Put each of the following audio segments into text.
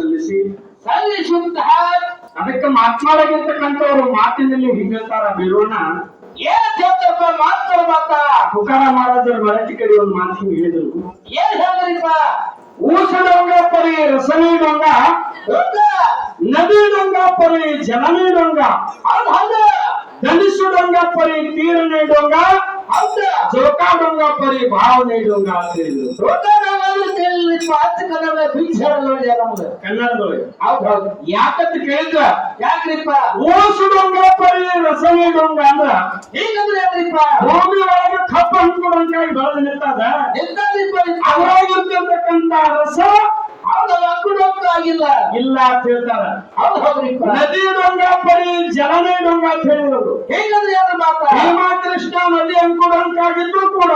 ಸಲ್ಲಿಸಿ. ಸಲ್ಲಿಸುತ್ತಾ ಅದಕ್ಕೆ ಮಾತನಾಡಗಿರ್ತಕ್ಕಂಥವ್ರು ಮಾತಿನಲ್ಲಿ ಹಿಂಗೇಳ್ತಾರ ಬೀರೋಣ ಏನ್ ಹೇಳ್ತಾರಪ್ಪ ಮಾತ್ರ ಮಾತ? ತುಕಾರ ಮಹಾರಾಜರ ಮರಟಿ ಕಡೆ ಒಂದು ಮಾತು ಹೇಳಿದ್ರು. ಏನ್ ಹೇಳಿದ್ರಿಪ್ಪ ಊಸಡಂಗ ಪರಿ ರಸನಿ ಡೊಂಗ. ನದಿ ಡೊಂಗ ಪರಿ ಜಲನೀಡಂಗ ಡೊಂಗ. ಅದು ಹಂಗ ಧನಿಸು ಡೊಂಗ ಪರಿ ತೀರ ಡೊಂಗ. ಹೌದಾ? ಜೋಕಾ ಡೊಂಗ ಪರಿ ಭಾವನೆ ಡೊಂಗ ಅಂತ ಹೇಳಿದ್ರು ಹೌದಾ ನಾವು ಕೇಳಿದ್ರಿಪ್ಪ ಅಚ್ಚ ಕನ್ನಡ ಬಿಚ್ಚ ನೋಡಿ ನಮ್ದು ಕನ್ನಡದೊಳಗೆ ಹೌದ್ ಹೌದು. ಯಾಕಂತ ಕೇಳಿದ್ರ? ಯಾಕ್ರಿಪ್ಪ? ಓಸು ಡೊಂಗ ಪರಿ ರಸನಿ ಡೊಂಗ ಅಂದ್ರ? ಹೀಗಂದ್ರೆ ಏನ್ರಿಪ್ಪ ಭೂಮಿ ಒಳಗೆ ಕಪ್ಪು ಹಂಚ್ಕೊಡಂಗಾಗಿ ಬೆಳೆದು ನಿಂತದ? ಎಂತದ್ರಿಪ್ಪ? ಅದ್ರಾಗಿರ್ತಕ್ಕಂತ ರಸ ಆಗಿಲ್ಲ. ಇಲ್ಲ ಅಂತ ಹೇಳ್ತಾರ. ನದಿ ಡೊಂಗ ಪರಿ ಜಲನೇ ಡೊಂಗ ಅಂತ ಹೇಳಿದ್ರು ಹೇಗಂದ್ರೆ ಯಾರು ಮಾತ? ಭೀಮಾ ಕೃಷ್ಣ ನದಿ ಅಂಕುಡಂಕಾಗಿದ್ರು ಕೂಡ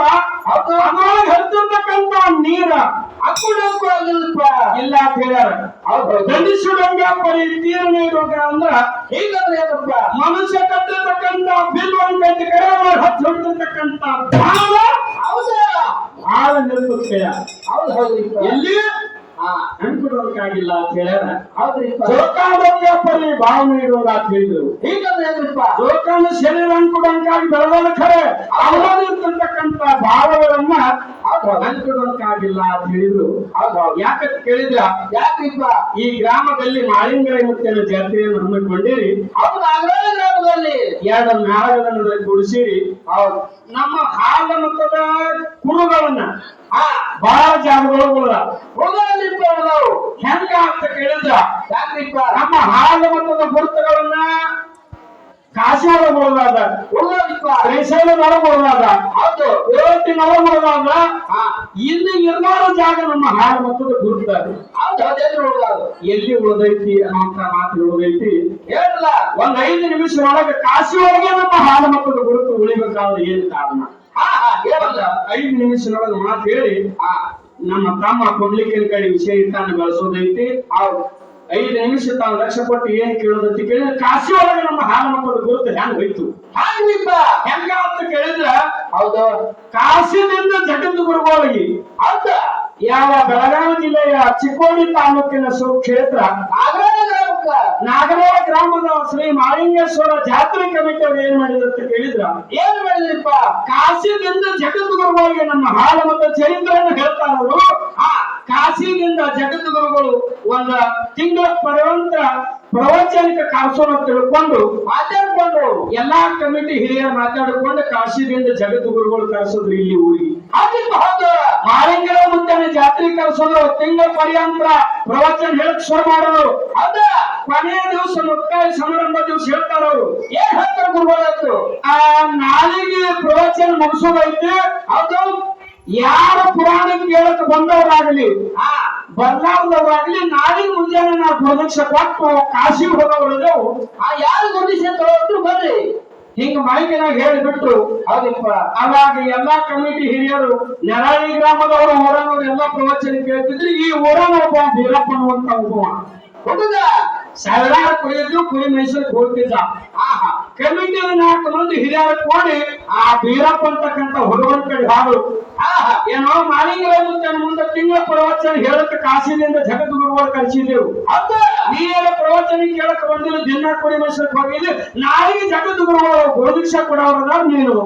ಅದು ಅದ್ರೊಳಗೆ ಹರಿದಿರ್ತಕ್ಕಂತ ನೀರ. ಅಕ್ಕುಡಂಕು ಆಗಿಲ್ಲಪ್ಪ ಇಲ್ಲ ಅಂತ ಹೇಳ್ಯಾರ. ದಂಡಿಸು ಡೊಂಗ ಪರಿ ತೀರನೇ ಡೊಂಗ ಅಂದ್ರ ಹೇಗಂದ್ರೆ ಯಾರಪ್ಪ ಮನುಷ್ಯ ಕಟ್ಟಿರ್ತಕ್ಕಂತ ಬಿಲ್ ಒಂದ್ ಗಂಟೆ ಕಡೆ ಒಳಗೆ ಹಚ್ಚಿ ಹೊಡ್ತಿರ್ತಕ್ಕಂತ ಭಾವ ಹೌದಾ. ನಿಲ್ಲುತ್ತೆ ಹೌದು ಹೌದು ಎಲ್ಲಿ? ಹಾ ಅಂಕುಡಂಕಾಗಿಲ್ಲ ಅಂತ ಹೇಳ್ಯಾರ. ಪರಿ ಭಾವನೆ ಇಡೋಲ್ಲ ಅಂತ ಹೇಳಿದ್ರು. ಹೀಗಂದ್ರೆ ಏನ್ರಿಪ್ಪ ಜೋಕಾನ ಶರೀರ ಅಂಕುಡಂಕಾಗಿ ಬೆಳೆದ ಖರೆ ಅವರಲ್ಲಿರ್ತಕ್ಕಂತ ಭಾವಗಳನ್ನ ಅಂಕುಡಂಕಾಗಿಲ್ಲ ಅಂತ ಹೇಳಿದ್ರು. ಯಾಕಂತ ಕೇಳಿದ್ರ ಯಾಕ್ರಿಪ್ಪ ಈ ಗ್ರಾಮದಲ್ಲಿ ಮಾಳಿಂಗರ ಮುತ್ತಿನ ಜಾತ್ರೆಯನ್ನು ಹಮ್ಮಿಕೊಂಡಿರಿ. ಹೌದು ನಾಗರಾಜ ಗ್ರಾಮದಲ್ಲಿ. ಎರಡು ನಾಳಗಳನ್ನು ಗುಡಿಸಿರಿ. ಹೌದು ನಮ್ಮ ಹಾಲ ಮತದ ಕುರುಗಳನ್ನ ಬಹಳ ಜಾಗಗಳು ಹೋಗಲಿಪ್ಪ ನಾವು ಹೆಂಗ ಅಂತ ಕೇಳಿದ್ರ? ನಮ್ಮ ಹಾಲ ಮತದ ಗುರುತುಗಳನ್ನ ಕಾಶಾಲ ಹೋಗಲಿಪ್ಪ ಶ್ರೀಶೈಲ ಮಾಡಬಹುದಾದ ಹೌದು ವಿರೋಧಿ ಮಾಡಬಹುದಾದ ಇಲ್ಲಿ ನಿರ್ಮಾಣ ಜಾಗ ನಮ್ಮ ಹಾಲು ಮತ್ತದ ಗುರುತ ಎಲ್ಲಿ ಉಳಿದೈತಿ ಅನ್ನೋಂತ ಮಾತು ಉಳಿದೈತಿ. ಹೇಳಲ್ಲ ಒಂದ್ ಐದು ನಿಮಿಷ ಒಳಗೆ ಕಾಶಿ ಒಳಗೆ ನಮ್ಮ ಹಾಲು ಮತ್ತದ ಗುರುತು ಉಳಿಬೇಕಾದ್ರೆ ಏನು ಕಾರಣ? ಹಾ ನಿಮಿಷ ಒಳಗೆ ಐದು ಮಾತು ಹೇಳಿ ಹಾ ನಮ್ಮ ತಮ್ಮ ಕೊಡ್ಲಿಕ್ಕೆ ಕಡೆ ವಿಷಯ ಇಟ್ಟಾನ ಬೆಳೆಸೋದೈತಿ? ಆ ಐದು ನಿಮಿಷ ತಾನು ಲಕ್ಷ ಕೊಟ್ಟು ಏನ್ ಕೇಳೋದಂತ ಕೇಳಿದ್ರೆ ಕಾಶಿ ಒಳಗೆ ನಮ್ಮ ಹಾಲು ಮಕ್ಕಳು ಗುರುತು ಹೆಂಗ್ ಹೋಯ್ತು? ಹಂಗಿಪ್ಪ. ಹೆಂಗ ಅಂತ ಕೇಳಿದ್ರ ಹೌದ ಕಾಶಿನಿಂದ ಜಗತ್ತು ಗುರುಗಳಿಗೆ. ಅಂತ ಯಾವ ಬೆಳಗಾವಿ ಜಿಲ್ಲೆಯ ಚಿಕ್ಕೋಡಿ ತಾಲೂಕಿನ ಸುಕ್ಷೇತ್ರ ಕ್ಷೇತ್ರ ಗ್ರಾಮಕ್ಕ ನಾಗರಾಳ ಗ್ರಾಮದ ಶ್ರೀ ಮಾಲಿಂಗೇಶ್ವರ ಜಾತ್ರೆ ಕಮಿಟಿ ಅವ್ರು ಏನ್ ಮಾಡಿದ್ರು ಅಂತ ಕೇಳಿದ್ರ? ಏನ್ ಮಾಡಿದ್ರಿಪ್ಪ? ಕಾಶಿದಿಂದ ಜಗದ್ಗುರುವಾಗಿ ನಮ್ಮ ಹಾಲ ಮತ್ತು ಚರಿತ್ರೆಯನ್ನು ಹೇಳ್ತಾರವರು ಆ ಕಾಶಿದಿಂದ ಜಗದ್ಗುರುಗಳು ಗುರುಗಳು ಒಂದ ತಿಂಗಳ ಪರ್ಯಂತ ಪ್ರವಚನಿಕ ಕಾಸೋಣ ತಿಳ್ಕೊಂಡು ಮಾತಾಡ್ಕೊಂಡು ಎಲ್ಲಾ ಕಮಿಟಿ ಹಿರಿಯರು ಮಾತಾಡಿಕೊಂಡು ಕಾಶಿದಿಂದ ಜಗದ್ ಗುರುಗಳು ಕರೆಸಿದ್ರು ಇಲ್ಲಿ ಊರಿಗೆ. ಮಾಳಿಂಗರ ಮುಂದೆ ಜಾತ್ರೆ ಕರೆಸೋದು ತಿಂಗಳ ಪರ್ಯಂತ ಪ್ರವಚನ ಹೇಳಕ್ ಶುರು ಮಾಡೋರು. ಅದ ಕೊನೆಯ ದಿವಸ ಮುಕ್ತಾಯ ಸಮಾರಂಭ ದಿವಸ ಹೇಳ್ತಾರ ಅವರು. ಏನ್ ಹೇಳ್ತಾರೆ ಗುರುಗಳಾಯ್ತು ಆ ನಾಲಿಗೆ ಪ್ರವಚನ ಮುಗಿಸೋದೈತೆ. ಅದು ಯಾರು ಪುರಾಣ ಕೇಳಕ್ ಬಂದವರಾಗಲಿ. ಹಾ. ಬರ್ಲಾರ್ದವರಾಗ್ಲಿ ನಾಳೆ ಮುಂಜಾನೆ ನಾವು ಪ್ರದಕ್ಷ ಕೊಟ್ಟು ಕಾಶಿ ಹೋದವರು ಆ ಯಾರು ಗುರುತಿಸಿ ತಗೊಂಡ್ರು ಬರ್ರಿ. ಹಿಂಗ ಮೈಕಿನಾಗ ಹೇಳಿಬಿಟ್ಟು ಹೌದಿಪ್ಪ. ಅವಾಗ ಎಲ್ಲಾ ಕಮಿಟಿ ಹಿರಿಯರು ನೆರಾಳಿ ಗ್ರಾಮದವರು ಊರನವರು ಎಲ್ಲಾ ಪ್ರವಚನ ಕೇಳ್ತಿದ್ರು. ಈ ಊರನ ಒಬ್ಬ ಬೀರಪ್ಪ ಅನ್ನುವಂತ ಒಬ್ಬ ಹುಡುಗ ಸಾವಿರಾರು ಕುಡಿಯಿದ್ರು ಕುರಿ ಮೈಸೂರಿಗೆ ಹೋಗ್ತಿದ್ದ. ಆಹಾ ಕಮಿಟಿ ನಾಲ್ಕು ಮಂದಿ ಹಿರಿಯರ ಕೂಡಿ ಆ ಬೀರಪ್ಪ ಅಂತಕ್ಕಂತ ಹುಡುಗನ ಕಡೆ ಹಾಡು. ಆಹಾ, ಏನೋ ಮಾಲಿಂಗರ ಮುಂದೆ ತಿಂಗಳ ಪ್ರವಚನ ಹೇಳಕ್ ಕಾಸಿನಿಂದ ಜಗತ್ ಗುರುಗಳು ಕಳಿಸಿದೆವು ಹೌದು, ನೀರ ಪ್ರವಚನ ಕೇಳಕ್ ಬಂದಿಲ್ಲ, ದಿನ ಕುರಿ ಮೈಸೂರಿಗೆ ಹೋಗಿದ್ದೆ, ನಾಳೆಗೆ ಜಗತ್ ಗುರುಗಳು ಗುರುದೀಕ್ಷಾ ಕೊಡವರ ನೀನು.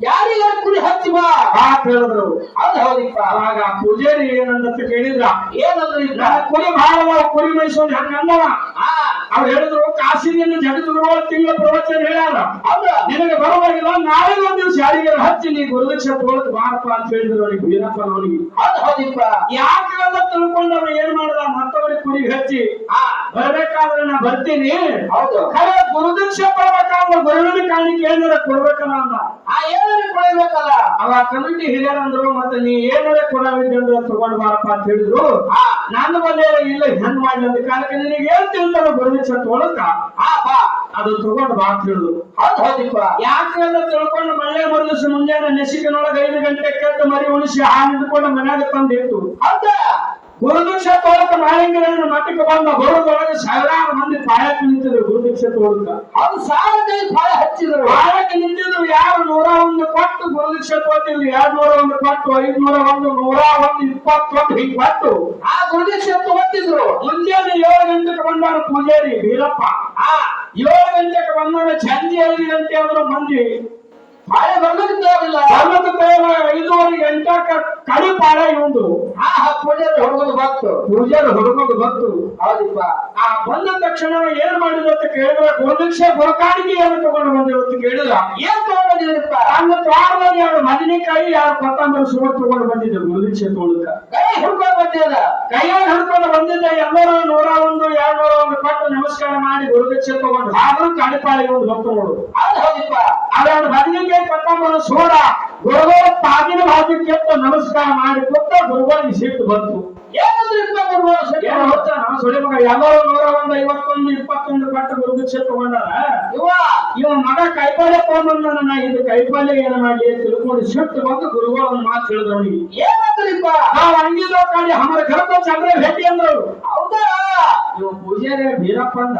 ಯಾರಿಗ ಕುರಿ ಹತ್ತಿವ ಆ ಹೇಳಿದ್ರು. ಅದ್ ಹೌದಿಪ್ಪ. ಅವಾಗ ಪೂಜೇರಿ ಏನಂತ ಕೇಳಿದ್ರ? ಏನಂದ್ರೆ ಕುರಿ ಭಾಳ ಕುರಿ ಮೈಸೂರು ಹಂಗಂದವ ಆ ಅವ್ರು ಹೇಳಿದ್ರು ಕಾಶಿನಿಯನ್ನು ಜಗತ್ ಗುರುಗಳು ತಿಂಗಳ ಪ್ರವಚನ ಹೇಳ್ಯಾರ. ಅದ ನಿನಗೆ ಬರವಾಗಿಲ್ಲ ನಾಳೆ ಒಂದ್ ದಿವಸ ಯಾರಿಗೆ ಹಚ್ಚಿ ನೀ ಗುರುದಕ್ಷ ತೋಳಕ್ ಬಾರಪ್ಪ ಅಂತ ಹೇಳಿದ್ರು ಅವ್ರಿಗೆ ವೀರಪ್ಪ ಅವನಿಗೆ. ಅದ್ ಹೌದಿಪ್ಪ. ಯಾಕೆ ಅಂತ ತಿಳ್ಕೊಂಡವ ಏನ್ ಮಾಡ್ದ ಮತ್ತವ್ರಿಗೆ ಕುರಿ ಹಚ್ಚಿ ಬರ್ಬೇಕಾದ್ರೆ ನಾ ಬರ್ತೀನಿ. ಹೌದು. ಖರೆ ಗುರುದಕ್ಷ ಕೊಡ್ಬೇಕಾದ್ರೆ ಗುರುವಿನ ಕಾಣಿಕೆ ಏನಾರ ಕೊಡ್ಬೇಕಲ್ಲ ಅಂದ. ಕೊಡಬೇಕಲ್ಲ? ಅವ ಕಮಿಟಿ ಹಿರಿಯರಂದ್ರು ಮತ್ತೆ ನೀ ಏನಾರ ಕೊಡವಿದ್ದಂದ್ರೆ ತಗೊಂಡ್ ಬಾರಪ್ಪ ಅಂತ ಹೇಳಿದ್ರು. ನನ್ನ ಬಂದೇ ಇಲ್ಲ ಹೆಂಗ್ ಮಾಡಿ ಅಂತ ಕಾಲಕ್ಕೆ ನಿನಗೆ ಏನ್ ತಿಳ್ತಾರ ತೊಳಕ ಹಾ ಬಾ. ಅದು ತಗೊಂಡ್ ಬಾ ಅಂತ ಹೇಳಿದ್ರು. ಹೌದು ಹೌದಿಪ್ಪ ಯಾಕೆ ಅಂತ ತಿಳ್ಕೊಂಡು ಮಳೆ ಮರುದಿವ್ಸ ಮುಂಜಾನೆ ನೆಸಿಕಿನೊಳಗೆ ಐದು ಗಂಟೆ ಕೆತ್ತ ಮರಿ ಉಳಿಸಿ ಹಾಲು ಹಿಡ್ಕೊಂಡು ಮನ್ಯಾಗ ತಂದಿತ್ತು. ಹೌದಾ? ಗುರುದೀಕ್ಷೆ ತೋಳಕ ಮಾಳಿಂಗರನ್ನ ಮಠಕ್ಕೆ ಬಂದ ಬರೋದೊಳಗೆ ಸಾವಿರಾರು ಮಂದಿ ಪಾಯಕ್ಕೆ ನಿಂತಿದ್ರು ಗುರುದೀಕ್ಷ ತೋಳಕ ಅದು ಸಾವಿರ ಕೈ ಫಾಳೆ ಹಚ್ಚಿದ್ರು. ಪಾಯಕ್ಕೆ ನಿಂತಿದ್ರು ಯಾರು? ನೂರ ಒಂದು ಕೊಟ್ಟು ಗುರುದೀಕ್ಷ ತೋತಿದ್ರು ಎರಡ್ ನೂರ ಒಂದು ಕೊಟ್ಟು ಐದ್ನೂರ ಒಂದು ನೂರ ಒಂದು ಇಪ್ಪತ್ತೊಂದು ಹಿಂಗ್ ಕೊಟ್ಟು ಆ ಗುರುದೀಕ್ಷ ತೋತಿದ್ರು ಮುಂಜಾನೆ ಏಳು ಗಂಟೆಗೆ ಬಂದಾರ ಪೂಜಾರಿ ವೀರಪ್ಪ ಆ. ಏಳು ಗಂಟೆಗೆ ಬಂದಾಗ ಸಂಜೆ ಐದು ಗಂಟೆ ಮಂದಿ. ಬೇಗ ಐದೂವರೆ ಗಂಟೆಕ ಕಡಿ ಪಾಳ ಇವಂದು ಆ ಪೂಜಾರಿ ಹೊಡ್ಕೊಂಡು ಬಂತು ಪೂಜಾರಿ ಹುಡುಗದು ಬಂತು ಹೌದಪ್ಪ. ಆ ಬಂದ ತಕ್ಷಣ ಏನ್ ಮಾಡಿದ ಅಂತ ಕೇಳಿದ್ರೆ ಗೋದೀಕ್ಷೆ ಬುರಕಾಣಿಕೆ ಏನು ತಗೊಂಡು ಬಂದಿರು ಅಂತ ಕೇಳಿಲ್ಲ. ಏನ್ ತಗೊಂಡಿದ್ರಪ್ಪ ತನ್ನ ತೋಟದಲ್ಲಿ ಎರಡು ಬದನೆಕಾಯಿ ಎರಡು ಕೊತ್ತಂಬರಿ ಸುಮಾರು ತಗೊಂಡು ಬಂದಿದ್ದೆ ಕೈ ಹಿಡ್ಕೊಂಡು ಬಂದಿದ್ದ? ಕೈಯಾಗ ಹಿಡ್ಕೊಂಡು ಬಂದಿದ್ದೆ ಎಲ್ಲರೂ ನೂರ ಕೊಟ್ಟು ನಮಸ್ಕಾರ ಮಾಡಿ ಗುರುದೀಕ್ಷೆ ತಗೊಂಡು ಆದ್ರೂ ಕಡಿಪಾಳಿ ಒಂದು ಬಂತು ನೋಡು. ಅದು ಹೌದಿಪ್ಪ ಅವೆರಡು ಪಟ್ಟಮ್ಮನ ಕೊತ್ತಂಬರಿ ಸೋಡ ಗುರುಗಳ ತಾಗಿನ ಭಾಗಕ್ಕೆ ನಮಸ್ಕಾರ ಮಾಡಿ ಕೊಟ್ಟ ಗುರುಗಳಿಗೆ ಸಿಟ್ಟು ಬಂತು. ಏನಂದ್ರಿಪ್ಪ ಗುರುಗಳು ಏನು ಗೊತ್ತಾ ನಾವು ಸುಳಿ ಮಗ ಎಲ್ಲರೂ ನೂರ ಒಂದು ಐವತ್ತೊಂದು ಇಪ್ಪತ್ತೊಂದು ಕೊಟ್ಟು ಗುರುದೀಕ್ಷೆ ತಗೊಂಡಾರ? ಇವ ಇವ ಮಗ ಕೈಪಾಲೆ ತಗೊಂಡ್ಬಂದ ನಾ ಇದು ಕೈಪಾಲೆ ಏನ ಮಾಡಿ ತಿಳ್ಕೊಂಡು ಶಿಫ್ಟ್ ಬಂದು ಗುರುಗಳು ಒಂದು ಮಾತು ಹೇಳಿದ್ರು ಅವನಿಗೆ. ಏನಂದ್ರಿಪ್ಪ ನಾವ್ ಹಂಗಿದ್ದೋ ಕಾಡಿ ಹಮರ ಘರಕ್ಕೆ ಚಂದ್ರ ಭೇಟಿ ಅಂದ್ರು. ಹೌದಾ? ಇವ ಪೂಜಾರಿ ಬೀರಪ್ಪ ಅಂದ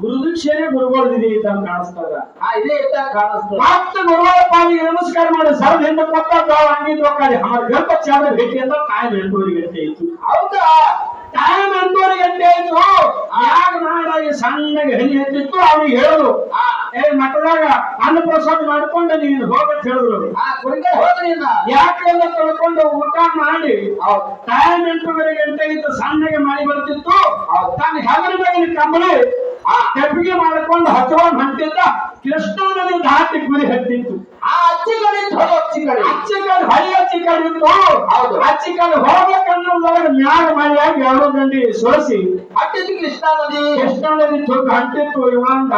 ಗುರುದೀಕ್ಷೆನೇ ಗುರುಗಳದಿದೆ ಕಾಣಿಸ್ತದ. ಇದೇ ಇದ್ದಾಗ ಮತ್ತೆ ಗುರುಗಳ ಪಾಲಿಗೆ ನಮಸ್ಕಾರ ಮಾಡಿ ಸರ್ ಹಿಂದೆ ಕೊಟ್ಟ ನಾವು ಹಂಗಿದ್ದೋ ಕಾಡಿ ಹಮರ ಚಂದ್ರ ಭೇಟಿ ಅಂತ ತಾಯಿ ಎಂಟೂವರೆ ಗಂಟೆ ಆಯ್ತು ಹೌದಾ? ಟೈಮ್ ಎಂಟೂವರೆ ಗಂಟೆ ಆಯ್ತು? ಯಾಗ ನಾಡಾಗಿ ಸಣ್ಣಗೆ ಹನಿ ಹತ್ತಿತ್ತು? ಅವ್ನಿಗೆ ಹೇಳುದು ಆ, ಏ ಮಠದಾಗ ಅನ್ನ ಪ್ರಸಾದ ಮಾಡ್ಕೊಂಡು ನೀನು ಹೋಗತ್ ಹೇಳಿದ್ರು ಯಾಕೆಲ್ಲ ತಿಳ್ಕೊಂಡು ಊಟ ಮಾಡಿ. ಟೈಮ್ ಎಂಟೂವರೆ ಗಂಟೆ ಇತ್ತು ಸಣ್ಣಗೆ ಮಳೆ ಬರ್ತಿತ್ತು. ತಾನು ಹೆಗಲ ಮೇಲೆ ಕಂಬಳಿ. ಆ ತೆಪ್ಪಿಗೆ ಮಾಡಿಕೊಂಡು ಹಚ್ಚುವ ಹೊಂಟಿದ್ದ ಕೃಷ್ಣ ನದಿ ದಾಟಿ ಗುರಿ ಹತ್ತಿತ್ತು. ಆ ಅಚ್ಚಿ ಹೋಗೋ ಹೊರ ಅಚ್ಚಿ ಕಡೆ ಅಚ್ಚಿ ಕಡೆ ಹಳಿ ಇತ್ತು ಹೌದು. ಅಚ್ಚಿ ಕಡೆ ಹೋಗ್ಬೇಕನ್ನೋದ್ರೊಳಗೆ ಮ್ಯಾಗ ಮಳೆಯಾಗಿ ಎರಡು ಗಂಟೆ ಸೋಸಿ. ಹಟ್ಟಿದ್ದು ಕೃಷ್ಣ ನದಿ. ಕೃಷ್ಣ ನದಿ ತುಕ್ಕ ಅಂಟಿತ್ತು ಇವಂದ.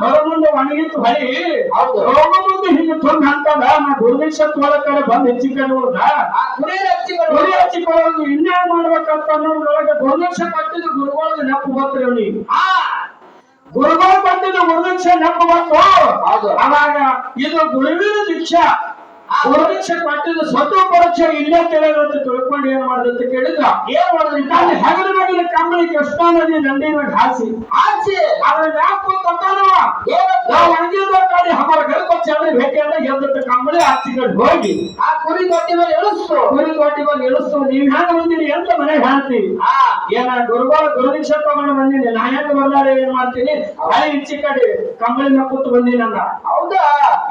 ಹೊರ ಮುಂದೆ ಒಣಗಿತ್ತು ಹಳಿ. ಹೌದು. ಹೋಗ ಮುಂದೆ ಹಿಂಗೆ ತುಂಗ್ ಅಂತದ ನಾ ಗುರುದೀಕ್ಷ ತೋಳ ಬಂದು ಬಂದ್ ಹೆಚ್ಚಿ ಕಡೆ ಹೋದ. ಆ ಕುರಿಯ ಅಚ್ಚಿ ಕಡೆ ಗುರಿ ಹಚ್ಚಿಕೊಳ್ಳೋದು ಇನ್ಯಾಗ ಮಾಡ್ಬೇಕಂತ ಅನ್ನೋದ್ರೊಳಗೆ ಗುರುದೀಕ್ಷ ಕಟ್ಟಿದ್ದು ಗುರುಗಳ ನೆನಪು ಬಂತ್ರಿ ಅವನಿಗೆ ಆ ಗುರುಗಳು ಬಂದಿದ್ದು ಗುರುದೀಕ್ಷೆ ಬಂತು. ಅವಾಗ ಇದು ಗುರುವಿನ ದೀಕ್ಷಾ. ಗುರುದೀಕ್ಷೆ ಪಟ್ಟಿದ ಸ್ವತಃ ಪರೀಕ್ಷೆ ಇಲ್ಲೇ ತಿಳಿಯೋದು ಅಂತ ತಿಳ್ಕೊಂಡು ಏನ್ ಅಂತ ಕೇಳಿದ್ರ? ಏನ್ ಮಾಡಿದ್ರಿ ಅಲ್ಲಿ ಹೆಗಲ ಮೇಲೆ ಕಂಬಳಿ ಕೃಷ್ಣಾ ನದಿ ನಂದಿ ಮೇಲೆ ಹಾಸಿ ಹಾಸಿ ಅದ್ರ ಯಾಕೆ ಕೊಟ್ಟಾನವ ನಾವು ಹಮರ ಘರಕ್ಕೆ ಚಂದ್ರ ಭೇಟಿ ಅಂತ ಎದ್ದತ್ತ ಕಂಬಳಿ ಹತ್ತಿ ಕಡೆ ಹೋಗಿ ಆ ಕುರಿ ತೊಟ್ಟಿ ಮೇಲೆ ಇಳಿಸ್ತು ಕುರಿ ತೊಟ್ಟಿ ಬಂದು ಇಳಿಸ್ತು ನೀವ್ ಹೆಂಗ ಬಂದಿರಿ? ಅಂತ ಮನೆ ಹೇಳ್ತೀವಿ ಆ. ಏನ ಗುರುಗಳು ಗುರುದೀಕ್ಷೆ ತಗೊಂಡು ಬಂದಿನಿ ನಾ ಹೆಂಗ ಬಂದಾರೆ ಏನ್ ಮಾಡ್ತೀನಿ? ಅಲ್ಲಿ ಇಚ್ಚಿ ಕಡೆ ಕಂಬಳಿ ಮೇಲೆ ಕೂತು ಬಂದಿನಂದ ಹೌದಾ?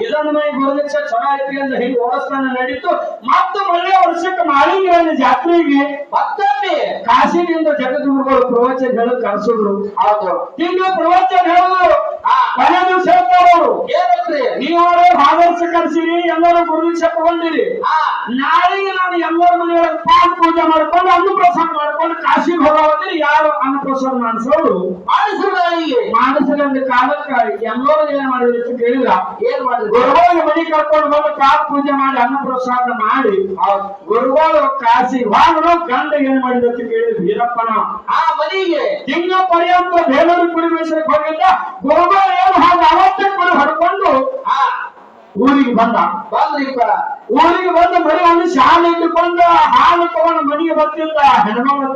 ಇದೊಂದು ಮನೆ ಗುರುದೀಕ್ಷ ಚೆನ್ನಾಗಿ ಅಂತ ಹಿಂಗ್ ಓಡಸ್ತಾನ ನಡೀತು. ಮತ್ತೆ ಒಳ್ಳೆ ವರ್ಷಕ್ಕೆ ಮಾಳಿಂಗರನ್ನ ಜಾತ್ರೆಗೆ. ಮತ್ತೊಮ್ಮೆ ಕಾಶಿನಿಂದ ಜಗದ್ಗುರುಗಳು ಪ್ರವಚನ ಹೇಳಕ್ ಕರ್ಸಿದ್ರು. ಹೌದು. ತಿಂಗಳು ಪ್ರವಚನ ಹೇಳುದು ಕೊನೆ ದಿವಸ ಹೇಳ್ತಾರವ್ರು ಏನಂದ್ರಿ? ನೀವರೇ ಭಾಗವರ್ಷ ಕರ್ಸಿರಿ ಎಲ್ಲರೂ ಗುರುದೀಕ್ಷೆ ತಗೊಂಡಿರಿ. ನಾಳೆಗೆ ನಾನು ಎಲ್ಲರ ಮನೆಯೊಳಗೆ ಪಾನ್ ಪೂಜೆ ಮಾಡ್ಕೊಂಡು ಅನ್ನಪ್ರಸಾದ ಮಾಡ್ಕೊಂಡು ಕಾಶಿ ಹೋಗೋದ್ರೆ ಯಾರು ಅನ್ನಪ್ರಸಾದ ಮಾಡಿಸೋರು ಮಾಡಿಸ್ರು? ನನಗೆ ಮಾಡಿಸಿದ ಕಾಲಕ್ಕ ಎಲ್ಲರೂ ಏನ್ ಮಾಡಿದ್ರು ಅಂತ ಕೇಳಿದ್ರ ಏನ್ ಮಾಡಿದ್ರು? ಗುರುಗಳಿಗೆ ಮನೆ ಕರ್ಕೊಂಡು ಬಂದು ಪಾಕ್ ಪೂಜೆ ಮಾಡಿ ಅನ್ನಪ್ರಸಾದ ಮಾಡಿ ಆ ಗುರುಗಳು ಕಾಶಿ ಹೋದ್ರು ಗಂಡ ಏನ್ ಮಾಡಿದ್ರು ಅಂತ ಕೇಳಿದ್ರು ವೀರಪ್ಪನ. ಆ ಮನೆಗೆ. ತಿಂಗಳ ಪರ್ಯಂತ ಬೇಲೂರು ಕುರಿ ಮೇಸಕ್ಕೆ ಹೋಗಿದ್ದ ಗುರುಗಳು ಏನು ಹಾಗೆ ಅವತ್ತೇ ಹೊಡ್ಕೊಂಡು ಆ ಊರಿಗೆ ಬಂದ ಬಂದ್ರಿಪ್ಪ ಊರಿಗೆ ಬಂದು ಬರೀ ಒಂದು ಶಾಲೆ ಇಟ್ಟುಕೊಂಡು ಹಾಲು ತಗೊಂಡು ಮನೆಗೆ ಬರ್ತಿಲ್ಲ. ಹೆಣ್ಮಕ್ಳು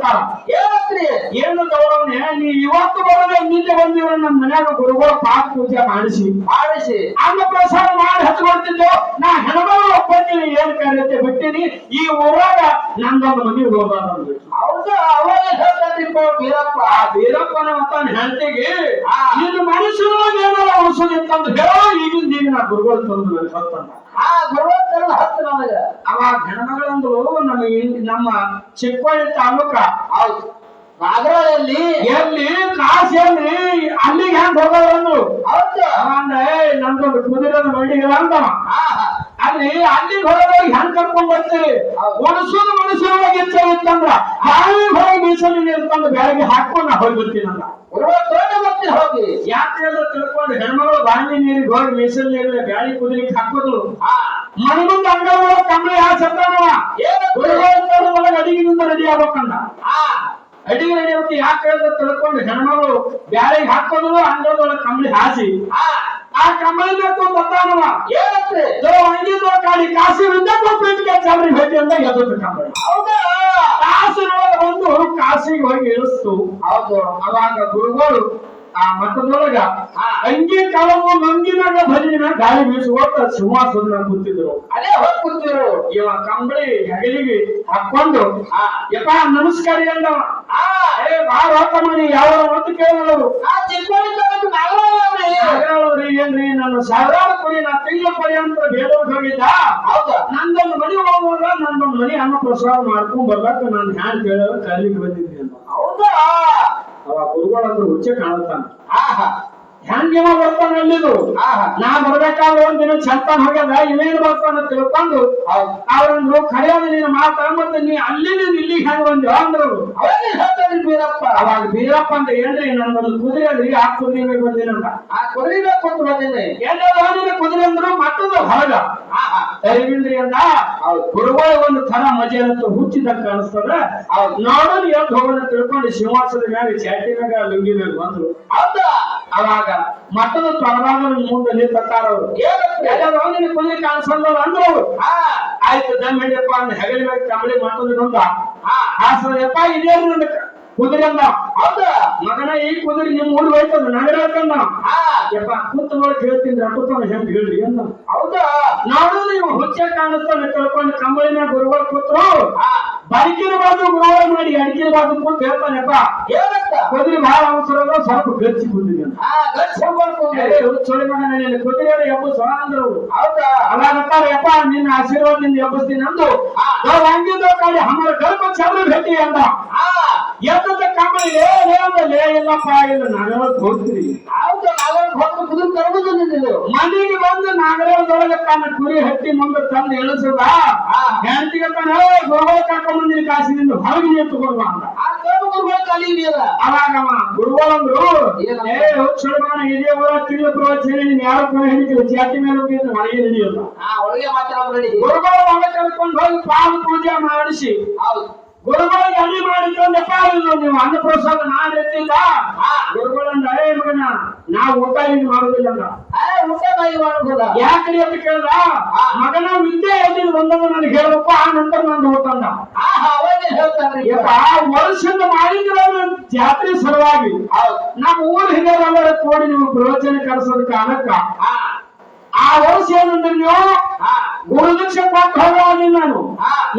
ಏನಂತ್ರಿ ಏನು ತಗೊಳವನೆ ನೀ ಇವತ್ತು ಬರೋದೇ ನಿನ್ನೆ ಬಂದಿರೋ ನಮ್ಮ ಮನ್ಯಾಗ ಗುರುಗಳು ಪಾಪ ಪೂಜೆ ಮಾಡಿಸಿ. ಮಾಡಿಸಿ. ಅನ್ನ ಪ್ರಸಾದ ಮಾಡಿ ಹಚ್ಕೊಡ್ತಿದ್ದೆವು ನಾ ಹೆಣ್ಮಗಳು ಒಪ್ಪತ್ತೀನಿ ಏನ್ ಕರೆಯುತ್ತೆ ಬಿಟ್ಟಿನಿ ಈ ಊರಾಗ ನಂದೊಂದು ಮನೆಗೆ ಹೋಗ್ಬಾರ್ದು ಹೌದು? ಅವಾಗ ಹೇಳ್ತಾನ್ರಿಪ್ಪ ವೀರಪ್ಪ? ಆ ವೀರಪ್ಪನ ಮತ್ತಾನ ಹೆಂಡತಿಗೆ ಆ. ಇದು ಮನುಷ್ಯರೊಳಗ ಏನಾರ ಉಳಿಸೋದಿತ್ತಂದ್ರೆ ಹೇಳೋ ಈಗಿನ ನೀನು ನಾ ಗುರುಗಳು ತಂದು ಗೊತ್ತಂದ ಆ ಗುರುವಂತರ ಹತ್ತು ನಮಗೆ. ಅವಾಗ ಹೆಣ್ಮಗಳಂದ್ರು ನಮ್ಮ ನಮ್ಮ ಚಿಕ್ಕೋಳಿ ತಾಲೂಕ. ಹೌದು. ನಾಗರಹಳ್ಳಿಯಲ್ಲಿ ಎಲ್ಲಿ? ಕಾಸ್ ಎಲ್ಲಿ? ಅಲ್ಲಿಗೆ ಹೆಂಗ್ ಹೋಗೋದು ಅಂದ್ರೆ ಅವಂದ ನಮ್ದೊಂದು ಕುದುರೆ ಮಂಡಿಗಳ ಅಂತ ಅಲ್ಲಿ ಅಲ್ಲಿಗೆ ಹೋಗೋದಾಗ ಹೆಂಗ್ ಕರ್ಕೊಂಡ್ ಬರ್ತೀರಿ? ಒಣಸೂರು ಮನುಷ್ಯರೊಳಗೆ ಇಚ್ಛೆ ಇತ್ತಂದ್ರ ಹಾವಿಗೆ ಹೋಗಿ ಮೀಸಲು ಇರ್ತಂದ್ರ ಬೆಳಗ್ಗೆ ಹಾಕೊಂಡು ನಾ ಹೋಗಿ ಬರ್ತೀನಂದ ಗುರುವ ತೋಟ ಬರ್ತೀನಿ ಹೋಗಿ. ಯಾಕೆ ಅಂತ ತಿಳ್ಕೊಂಡು ಹೆಣ್ಮಗಳು ಬಾಂಡಿ ನೀರಿಗೆ ಹೋಗಿ ಮೀಸಲು ನೀರಿಗೆ ಬ್ಯಾಳಿ ಕುದುರೆಗೆ ಹಾಕೋದು. ಆ ಮನಮುಂದ ಅಂಗಳ ಕಂಬಳಿ ಆ ಅಡಿಗೆಯಿಂದ ರೆಡಿ ಆಗ್ಬೇಕಂದ. ಅಡಿಗೆ ರೆಡಿ ಯಾಕೆ ತಿಳ್ಕೊಂಡು ಹೆಣ್ಮಗಳು ಬ್ಯಾಳಿಗೆ ಹಾಕೋದು ಅಂಗಳದೊಳಗೆ ಕಂಬಳಿ ಹಾಸಿ. ಆ ಕಂಬಳಿ ಬೇಕು ಬರ್ತಾನವ ಜೋ ಹಂಗಿದ್ದ ಕಾಡಿ ಕಾಸಿ ಕೊಟ್ಟು ಭೇಟಿ ಅಂತ ಎದ್ದು ಕಂಬಳಿ. ಹೌದಾ? ಕಾಸಿನೊಳಗೆ ಬಂದು ಕಾಸಿಗೆ ಹೋಗಿ ಇಳಿಸ್ತು. ಹೌದು. ಅವಾಗ ಗುರುಗಳು ಆ ಮಠದೊಳಗ ಆ ಅಂಗಿ ಕಾಲವು ಮಂಗಿನಾಗ ಭಜನಿನ ಗಾಳಿ ಬೀಸುವಂತ ಸಿಂಹಾಸನ ಕೂತಿದ್ರು. ಅದೇ ಹೋಗ್ ಕೂತಿದ್ರು. ಇವ ಕಂಬಳಿ ಹೆಗಲಿಗೆ ಹಾಕೊಂಡು ಹಾ. ಯಪ್ಪ ನಮಸ್ಕಾರ ಎಂದವ ಆ ಏ ಬಾಳ ಹೋಗ್ತಾನ ಯಾವ ಅಂತ ಕೇಳಿದ್ರು ಆ ಅವ್ರಿ ಏನ್ರಿ ನನ್ನ ಸಾವಿರಾರು ಕೊಡಿ ನಾ ತಿಂಗಳ ಅಂತ ಬೇಡೋರ್ಗೆ ಹೋಗಿದ್ದ? ಹೌದು. ನಂದೊಂದು ಮನೆ ಹೋಗುವಾಗ ನಂದೊಂದು ಮನೆ ಅನ್ನ ಪ್ರಸಾದ ಮಾಡ್ಕೊಂಡ್ ಬರ್ಲಾಕ ನಾನು ಹ್ಯಾಂಡ್ ಕೇಳೋ ಕಲಿಗೆ ಬಂದಿದ್ದೆ ಅಂತ. ಹೌದಾ? ಅವ ಗುರುಗಳಂದ್ರೆ ಹುಚ್ಚೆ ಕಾಣುತ್ತಾನ ಆಹಾ ಹೆಂಗಿವ ಬರ್ತಾನ ಅಲ್ಲಿದು ಆಹಾ. ನಾ ಬರ್ಬೇಕಾದ್ರೆ ಒಂದಿನ ಚಂತಾನ ಹೋಗ್ಯದ ಇವೇನು ಬರ್ತಾನ ತಿಳ್ಕೊಂಡು ಅವ್ರಂದ್ರು ಕರೆಯೋದ ನೀನ್ ಮಾತ ಮತ್ತೆ ನೀ ಅಲ್ಲಿ ನೀನ್ ಇಲ್ಲಿ ಹೆಂಗ್ ಬಂದ್ಯೋ ಅಂದ್ರು. ಅವಾಗ ಹೇಳ್ತಾರೆ ಬೀರಪ್ಪ. ಅವಾಗ ಬೀರಪ್ಪ ಅಂತ ಏನ್ರಿ ನನ್ನೊಂದು ಕುದುರೆ ಅದ್ರಿ ಆ ಕುದುರೆ ಮೇಲೆ ಬಂದಿನಂತ ಆ ಕುದುರೆ ಕೊಟ್ಟು ಬಂದಿನಿ. ಎಲ್ಲ ನಿನ್ನ ಕುದುರೆ ಅಂದ್ರು ಮತ್ತೊಂದು ಹೊರಗ. ಆಹಾ. ದಯವಿಂದ್ರಿ ಅಂದ ಗುರುಗಳ ಒಂದು ತರ ಮಜೆ ಅಂತ ಹುಚ್ಚಿದಂಗ ಕಾಣಿಸ್ತದ ನೋಡೋದು ಎದ್ದು ಹೋಗೋಣ ತಿಳ್ಕೊಂಡು ಸಿಂಹಾಸದ ಮೇಲೆ ಚಾಟಿ ಮ್ಯಾಗ ಲುಂಗಿ ಮ್ಯಾಗ ಬಂದ್ರು. ಹೌದಾ? ಅವಾಗ ಮತ್ತದ ಪರವಾಗಿ ಮುಂದೆ ನಿಂತಾರ ಅವರು. ನಿನ್ನ ಕುದುರೆ ಕಾಣಿಸಲ್ಲ ಅಂದ್ರು ಅವ್ರು. ಆಯ್ತು, ದಮ್ ಹಿಡಿಯಪ್ಪ ಹೆಗಲಿ ಮೇಲೆ ಕಂಬಳಿ ಮತ್ತೊಂದು ನೊಂದ. ಆ ಹಾಸದಪ್ಪ ಇದೇ ಕುದುರೆ ಅಂದ. ಹೌದಾ? ಮಗನ ಈ ಕುದುರೆ ನಿಮ್ ಊರ್ ಹೋಯ್ತದ ನಗರ ಹೇಳ್ಕೊಂಡ ಆ ಯಪ್ಪ ಕೂತ್ಕೊಳ್ಳಿ ಹೇಳ್ತೀನಿ ರಟ್ಟುತ್ತಾನ ಹೆಂಗ್ ಹೇಳ್ರಿ ಅಂದ. ಹೌದಾ? ನೋಡು, ನೀವು ಹುಚ್ಚ ಕಾಣಿಸ್ತಾನೆ ತಿಳ್ಕೊಂಡು ಕಂಬಳಿ ಮ್ಯಾಗ ಗುರುಗಳು ಕೂತ್ರು. ಬರಿಕಿನ ಬಾಜು ಗುರುವಾರ ಮಾಡಿ ಅಡಿಕೆ ಬಾಜು ಅಂತ ಹೇಳ್ತಾನೆಪ್ಪ. ಏನಂತ ಕುದುರೆ ಬಹಳ ಅವಸರ ಸ್ವಲ್ಪ ಗಚ್ಚಿ ಅಂತ. ಆ ಗಚ್ಚ ಮಾಡ್ಕೊಂಡು ಏ, ಹುಚ್ಚೊಳಿ ಮಗನ ನಿನ್ನ ಕುದುರೆ ಎಬ್ಬಸ ಅಂದ್ರು. ಹೌದಾ? ಅವಾಗತ್ತಾರ ಯಪ್ಪ ನಿನ್ನ ಆಶೀರ್ವಾದದಿಂದ ಎಬ್ಬಿಸ್ತೀನಿ ಅಂದು ಆ. ನಾವು ಹಂಗಿದ್ದೋ ಕಾಡಿ ಹಮ್ಮರ ಗರ್ಭ ಚಂದ್ರ ಭೇಟಿ ಅಂತ ಆ ಎದ್ದದ ಕಂಬಳಿ ಲೇ ಲೇ ಅಂದ ಲೇ ಇಲ್ಲಪ್ಪ ಇಲ್ಲ ನಾವೆಲ್ಲ ಹೋಗ್ತೀವಿ ಹೌದಾ? ಕುದುರೆ ಮನೆಗೆ ಬಂದು ನಾಗರೊಳಗೆ ತನ್ನ ಕುರಿ ಹಟ್ಟಿ ಮುಂದೆ ತಂದು ಇಳಿಸದ. ಹೆಂಡತಿಗೆ ತಾನ ಗುರುಗಳು ಕರ್ಕೊಂಡ್ ಬಂದಿನ ಕಾಸಿನಿಂದ ಹೊರಗೆ ನೀರು ತಗೊಂಡ್ ಬಾ ಅಂದ. ಆ ಗರ್ಭ ಗುರುಗಳ ಕಾಲಿ ಹಿಡಿಯಲ್ಲ ಅವಾಗವ ಗುರುಗಳಂದ್ರು ಏನಂತ? ಏ ಹುಚ್ಚುಳಮಾನ ಇದೇ ಊರ ತಿಂಗಳ ಪ್ರವಚನ ನೀನ್ ಯಾರು ಕೂಡ ಹಿಡಿತಿಲ್ಲ ಜಾತಿ ಮೇಲೆ ಹೋಗಿದ್ರೆ ಒಳಗೆ ಹಿಡಿಯಲ್ಲ ಆ ಒಳಗೆ ಮಾತಾಡ ರೆಡಿ. ಗುರುಗಳು ಒಳಗೆ ಕರ್ಕೊಂಡು ಹೋಗಿ ಪಾದ ಪೂಜೆ ಮಾಡಿಸಿ. ಹೌದು. ಗುರುಗಳಿಗೆ ಅಡಿ ಮಾಡಿಕೊಂಡಪ್ಪ ಇದು ನೀವು? ಅನ್ನಪ್ರಸಾದ ನಾನ್ ಎತ್ತಿಲ್ಲ ಆ ಗುರುಗಳಂದ ಏ ಮಗನ ನಾವು ಊಟ ಏನು ಮಾಡುದಿಲ್ಲ ಅಂದ ಊಟ ಬಾಯಿ ಮಾಡೋದಿಲ್ಲ ಯಾಕ್ರಿ ಅಂತ ಕೇಳ್ದ ಮಗನ ವಿದ್ಯೆ ಎಲ್ಲಿಂದ ಬಂದದ ನನಗೆ ಹೇಳ್ಬೇಕು ಆ ನಂತರ ನಂದು ಊಟ ಅಂದ ವರ್ಷದ ಮಾಡಿದ್ರ ಜಾತ್ರೆ ಸಲುವಾಗಿ ನಮ್ಮ ಊರ್ ಹಿರಿಯರೆಲ್ಲರ ನೋಡಿ ನೀವು ಪ್ರವಚನ ಕರೆಸೋದ ಕಾಲಕ್ಕ ವರ್ಷ ಏನಂದ್ರೆ ನೀವು? ಗುರುದೀಕ್ಷೆ ಕೊಟ್ಟು ಹೋಗೋನಿ ನಾನು.